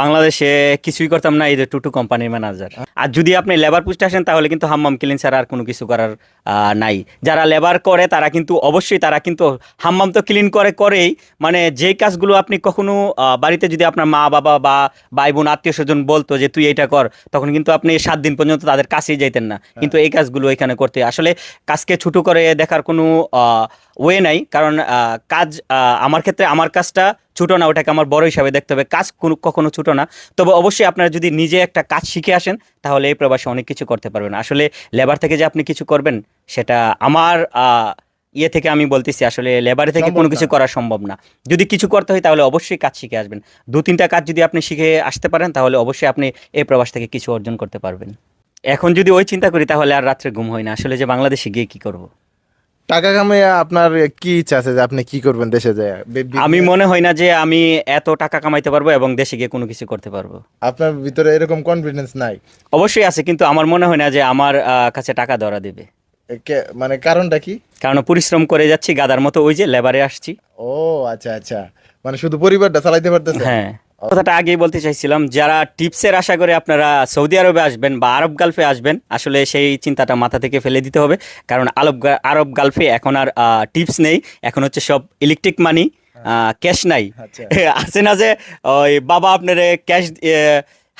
বাংলাদেশে কিছুই করতাম না, এই যে টুটু কোম্পানির ম্যানেজার আর যদি আপনি লেবার পোস্টে আসেন, তাহলে কিন্তু হাম্মাম ক্লিন ছাড়া আর কোনো কিছু করার নাই। যারা লেবার করে তারা কিন্তু অবশ্যই তারা কিন্তু হাম্মাম তো ক্লিন করে করেই। মানে যেই কাজগুলো আপনি কখনো বাড়িতে যদি আপনার মা বাবা বা ভাই বোন আত্মীয় স্বজন বলতো যে তুই এটা কর তখন কিন্তু আপনি সাত দিন পর্যন্ত তাদের কাছেই যাইতেন না। কিন্তু এই কাজগুলো এখানে করতে আসলে কাজকে ছোট করে দেখার কোনো ওয়ে নাই। কারণ কাজ আমার ক্ষেত্রে আমার কাজটা ছোটো না ওটাকে আমার বড় হিসাবে দেখতে হবে। কাজ কোনো কখনো ছোটো না। তবে অবশ্যই আপনারা যদি নিজে একটা কাজ শিখে আসেন তাহলে এই প্রবাসে অনেক কিছু করতে পারবেন। আসলে লেবার থেকে যে আপনি কিছু করবেন সেটা আমার আহ, ইয়ে থেকে আমি বলতেছি আসলে লেবারে থেকে কোনো কিছু করা সম্ভব না। যদি কিছু করতে হয় তাহলে অবশ্যই কাজ শিখে আসবেন। দু তিনটা কাজ যদি আপনি শিখে আসতে পারেন তাহলে অবশ্যই আপনি এই প্রবাস থেকে কিছু অর্জন করতে পারবেন। এখন যদি ওই চিন্তা করি তাহলে আর রাত্রে ঘুম হয় না। আসলে যে বাংলাদেশে গিয়ে কি করব? টাকা কামাইয়া আপনার কি ইচ্ছা আছে যে আপনি কি করবেন দেশে যায়? আমি মনে হয় না যে আমি এত টাকা কামাইতে পারব এবং দেশে গিয়ে কোনো কিছু করতে পারব। আপনার ভিতরে এরকম কনফিডেন্স নাই। অবশ্যই আছে কিন্তু আমার মনে হয় না যে আমার কাছে টাকা ধরা দেবে। মানে কারণটা কি? কারণ পরিশ্রম করে যাচ্ছি গাদার মতো ওই যে লেবারে আসছি। ও আচ্ছা আচ্ছা। মানে শুধু পরিবারটা চালাইতে পারতেছে? হ্যাঁ। কথাটা আগেই বলতে চাইছিলাম যারা টিপসের আশা করে আপনারা সৌদি আরবে আসবেন বা আরব গালফে আসবেন আসলে সেই চিন্তাটা মাথা থেকে ফেলে দিতে হবে। কারণ আরব আরব গালফে এখন আর টিপস নেই এখন হচ্ছে সব ইলেকট্রিক মানি ক্যাশ নাই। আচ্ছা। আছে না যে ওই বাবা আপনার ক্যাশ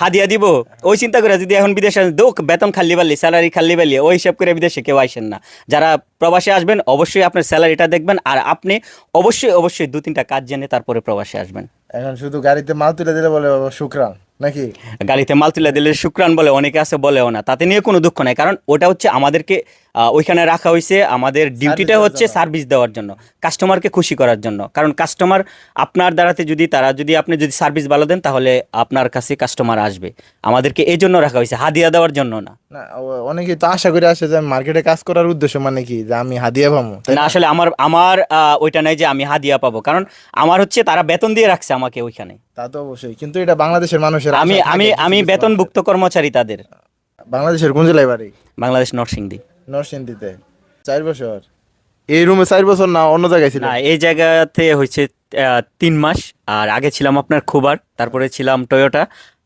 হাদিয়া দিব। ওই চিন্তা করে যদি এখন বিদেশে দোক বেতন খাল্লি পারলি স্যালারি খাল্লি পারলি ওই হিসাব করে বিদেশে কেউ আসেন না। যারা প্রবাসে আসবেন, অবশ্যই আপনার স্যালারিটা দেখবেন, আর আপনি অবশ্যই অবশ্যই দু তিনটা কাজ জেনে তারপরে প্রবাসে আসবেন। এখন শুধু গাড়িতে মাল তুলে দিলে বলে, শুক্রান। নাকি? গাড়িতে মাল তুলে দিলে শুক্রান বলে অনেকে আছে বলেও না। তাতে নিয়ে কোনো দুঃখ নাই কারণ ওটা হচ্ছে আমাদেরকে ওইখানে রাখা হয়েছে আমাদের ডিউটিটা হচ্ছে সার্ভিস দেওয়ার জন্য কাস্টমারকে খুশি করার জন্য। কারণ কাস্টমার আপনার দ্বারাতে যদি তারা যদি আপনি যদি সার্ভিস ভালো দেন তাহলে আপনার কাছে কাস্টমার আসবে। আমাদেরকে এই জন্য রাখা হয়েছে হাদিয়া দেওয়ার জন্য না। অনেকেই তো আশা করে আসে যে মার্কেটে কাজ করার উদ্দেশ্য মানে কি? যে আমি হাদিয়া পাবো না? আসলে আমার আমার আহ, ওইটা নাই যে আমি হাদিয়া পাবো। কারণ আমার হচ্ছে তারা বেতন দিয়ে রাখছে আমাকে ওইখানে। তা তো অবশ্যই। কিন্তু এটা বাংলাদেশের মানুষের আমি আমি আমি বেতনভুক্ত কর্মচারী তাদের। বাংলাদেশের কোন জেলায় বাড়ি? বাংলাদেশ নরসিংদী। নরসিংদীতে। চার বছর। এই রুমে চার বছর না অন্য জায়গায় ছিল না এই জায়গাতে হয়েছে তিন মাস। আর আগে ছিলাম আপনার খুবার তারপরে ছিলাম টয়োটা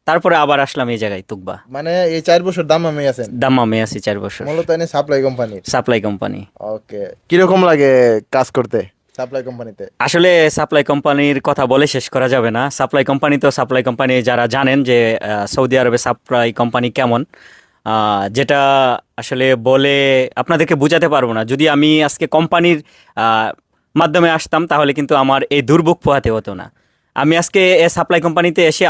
তারপরে আবার আসলাম এই জায়গায় তুকবা। মানে এই চার বছর দাম আমি আছেন? আমি আছি চার বছর। মূলত সাপ্লাই কোম্পানির সাপ্লাই কোম্পানি ওকে কীরকম লাগে কাজ করতে? সাপ্লাই কোম্পানিতে। আসলে সাপ্লাই কোম্পানির কথা বলে শেষ করা যাবে না। সাপ্লাই কোম্পানি তো সাপ্লাই কোম্পানি, যারা জানেন যে সৌদি আরবে সাপ্লাই কোম্পানি কেমন যেটা আসলে বলে আপনাদেরকে বোঝাতে পারব না। যদি আমি আজকে কোম্পানির মাধ্যমে আসতাম, তাহলে কিন্তু আমার এই দুর্ভোগ পোহাতে হতো না। আমি আজকে এ সাপ্লাই কোম্পানিতে এসে